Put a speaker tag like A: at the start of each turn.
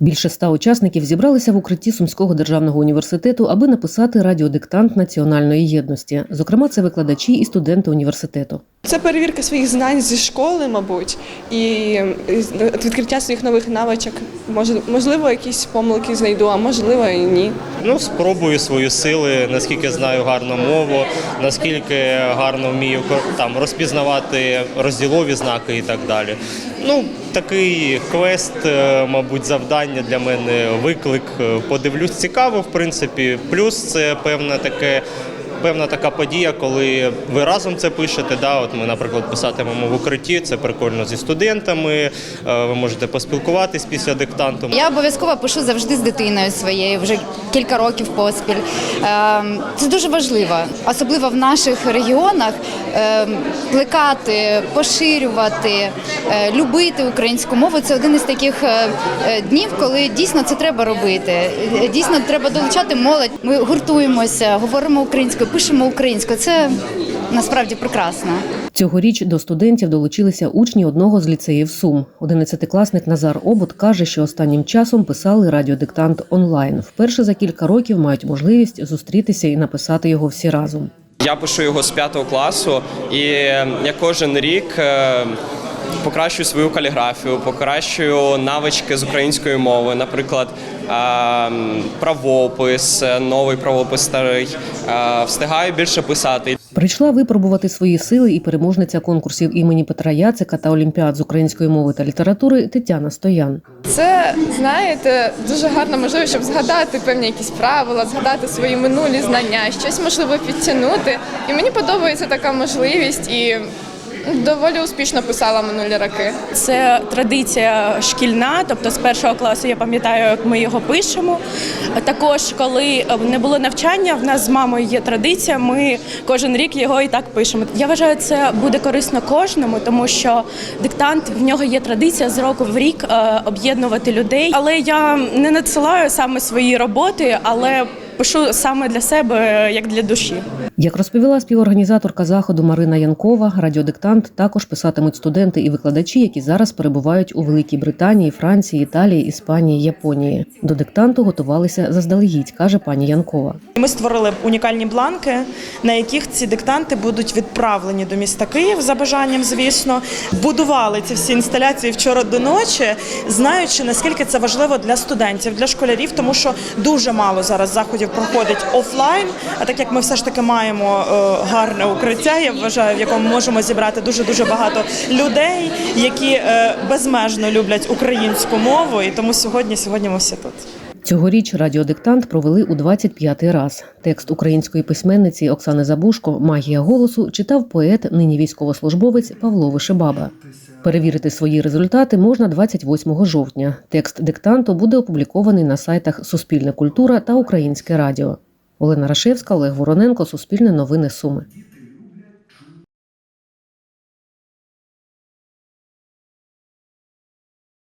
A: Більше ста учасників зібралися в укритті Сумського державного університету, аби написати радіодиктант національної єдності. Зокрема, це викладачі і студенти університету.
B: Це перевірка своїх знань зі школи, мабуть, і відкриття своїх нових навичок. Можливо, якісь помилки знайду, а можливо і ні.
C: Ну, спробую свої сили, наскільки знаю гарну мову, наскільки гарно вмію там розпізнавати розділові знаки і так далі. Ну, такий квест, е, мабуть, завдання для мене, виклик. Е, Подивлюсь, цікаво, в принципі. Плюс це певне таке. Певна така подія, коли ви разом це пишете. Да, от ми, наприклад, писатимемо в укритті. Це прикольно зі студентами. е, Ви можете поспілкуватись після диктанту.
D: Я обов'язково пишу завжди з дитиною своєю, вже кілька років поспіль. Ем, Це дуже важливо, особливо в наших регіонах. ем, Плекати, поширювати, е, любити українську мову це один із таких е, е, днів, коли дійсно це треба робити. Е, Дійсно, треба долучати молодь. Ми гуртуємося, говоримо українською, пишемо українською. Це насправді прекрасно.
A: Цьогоріч до студентів долучилися учні одного з ліцеїв Сум. Одинадцятикласник Назар Обут каже, що останнім часом писали радіодиктант онлайн. Вперше за кілька років мають можливість зустрітися і написати його всі разом.
E: Я пишу його з п'ятого класу, і я кожен рік е, покращую свою каліграфію, покращую навички з української мови, наприклад, е, правопис, е, новий правопис старий. Встигаю більше писати.
A: Прийшла випробувати свої сили і переможниця конкурсів імені Петра Яцика та Олімпіад з української мови та літератури Тетяна Стоян.
B: Це знаєте дуже гарна можливість, щоб згадати певні якісь правила, згадати свої минулі знання, щось можливо підтягнути. І мені подобається така можливість і доволі успішно писала минулі роки.
F: Це традиція шкільна, тобто з першого класу я пам'ятаю, як ми його пишемо. Також, коли не було навчання, в нас з мамою є традиція. Ми кожен рік його і так пишемо. Я вважаю, це буде корисно кожному, тому що диктант в нього є традиція з року в рік е, об'єднувати людей. Але я не надсилаю саме свої роботи, але пишу саме для себе, як для душі.
A: Як розповіла співорганізаторка заходу Марина Янкова, радіодиктант також писатимуть студенти і викладачі, які зараз перебувають у Великій Британії, Франції, Італії, Іспанії, Японії. До диктанту готувалися заздалегідь, каже пані Янкова.
G: Ми створили унікальні бланки, на яких ці диктанти будуть відправлені до міста Київ за бажанням, звісно. Будували ці всі інсталяції вчора до ночі, знаючи наскільки це важливо для студентів, для школярів, тому що дуже мало зараз заходів проходить офлайн. А так як ми все ж таки маємо е, гарне укриття, я вважаю, в якому можемо зібрати дуже дуже багато людей, які е, безмежно люблять українську мову, і тому сьогодні, сьогодні ми всі тут.
A: Цьогоріч радіодиктант провели у 25-й раз. Текст української письменниці Оксани Забушко Магія голосу читав поет, нині військовослужбовець Павло Вишибаба. Перевірити свої результати можна 28 жовтня. Текст диктанту буде опублікований на сайтах Суспільна культура та Українське Радіо. Олена Рашевська, Олег Вороненко, Суспільне новини Суми.